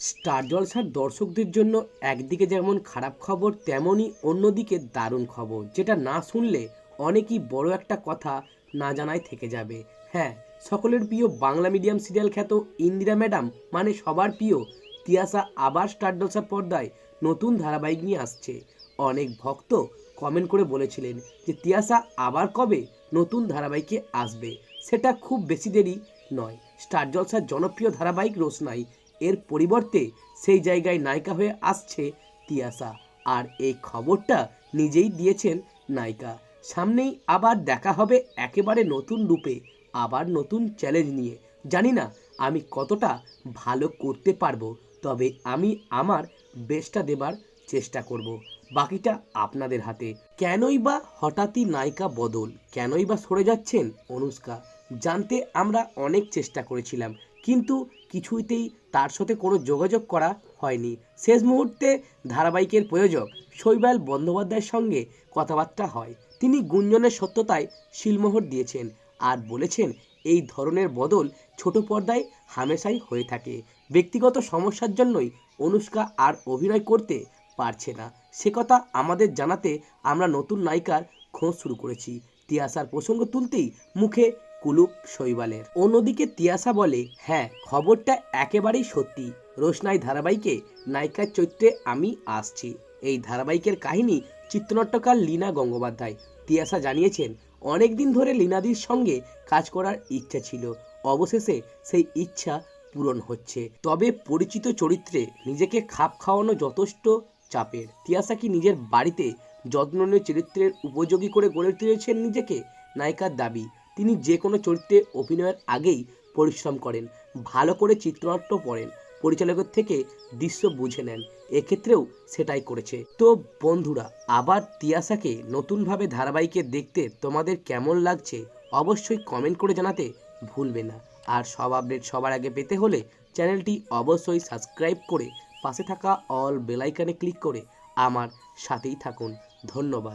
Star জলসার দর্শকদের জন্য একদিকে যেমন খারাপ খবর তেমনই অন্যদিকে দারুণ খবর। যেটা না শুনলে অনেকই বড় একটা কথা না জানায় থেকে যাবে। হ্যাঁ সকলের প্রিয় বাংলা মিডিয়াম সিরিয়াল খ্যাত ইন্দিরা ম্যাডাম মানে সবার প্রিয় তিয়াসা আবার স্টার জলসার পর্দায় নতুন ধারাবাহিক নিয়ে আসছে। অনেক ভক্ত কমেন্ট করে বলেছিলেন যে তিয়াসা আবার কবে নতুন ধারাবাহিকে আসবে? সেটা খুব বেশি দেরি নয়। স্টার জলসার জনপ্রিয় ধারাবাহিক রোশনাই এর পরিবর্তে সেই জায়গায় নায়িকা হয়ে আসছে তিয়াসা। আর এই খবরটা নিজেই দিয়েছেন নায়িকা। সামনেই আবার দেখা হবে একেবারে নতুন রূপে, আবার নতুন চ্যালেঞ্জ নিয়ে। জানি না আমি কতটা ভালো করতে পারব, তবে আমি আমার বেস্টটা দেবার চেষ্টা করব। বাকিটা আপনাদের হাতে। কেনই বা হঠাৎই নায়িকা বদল? কেনই বা সরে যাচ্ছেন অনুষ্কা? জানতে আমরা অনেক চেষ্টা করেছিলাম, কিন্তু কিছুতেই তার সাথে কোনো যোগাযোগ করা হয়নি। শেষ মুহূর্তে ধারাবাহিকের প্রয়োজক শৈবাল বন্দ্যোপাধ্যায়ের সঙ্গে কথাবার্তা হয়। তিনি গুঞ্জনের সত্যতায় শিলমোহর দিয়েছেন আর বলেছেন, এই ধরনের বদল ছোট পর্দায় হামেশাই হয়ে থাকে। ব্যক্তিগত সমস্যার জন্যই অনুষ্কা আর অভিনয় করতে পারছে না। সে কথা আমাদের জানাতে আমরা নতুন নায়িকার খোঁজ শুরু করেছি। তিয়াসার প্রসঙ্গ তুলতেই মুখে কুলুপ শৈবালের। অন্যদিকে তিয়াসা বলে হ্যাঁ খবরটা একেবারেই সত্যি। রোশনাই ধারাবাহিকে নায়িকার চরিত্রে আমি আসছি। এই ধারাবাহিকের কাহিনী চিত্রনাট্যকার লীনা গঙ্গোপাধ্যায়। তিয়াসা জানিয়েছেন অনেক দিন ধরে লীনাদির সঙ্গে কাজ করার ইচ্ছা ছিল। অবশেষে সেই ইচ্ছা পূরণ হচ্ছে। তবে পরিচিত চরিত্রে নিজেকে খাপ খাওয়ানো যথেষ্ট চাপের। তিয়াসা কি নিজের বাড়িতে যত্ননীয় চরিত্রের উপযোগী করে গড়ে তুলেছেন নিজেকে? নায়িকার দাবি তিনি যে কোনো চরিত্রে অভিনয়ের আগেই পরিশ্রম করেন, ভালো করে চিত্রনাট্য পড়েন, পরিচালকের থেকে দৃশ্য বুঝে নেন, এক্ষেত্রেও সেটাই করেছে। তো বন্ধুরা, আবার তিয়াসাকে নতুনভাবে ধারাবাহিকে দেখতে তোমাদের কেমন লাগছে অবশ্যই কমেন্ট করে জানাতে ভুলবে না। আর সব আপডেট সবার আগে পেতে হলে চ্যানেলটি অবশ্যই সাবস্ক্রাইব করে পাশে থাকা অল বেলাইকানে ক্লিক করে আমার সাথেই থাকুন। ধন্যবাদ।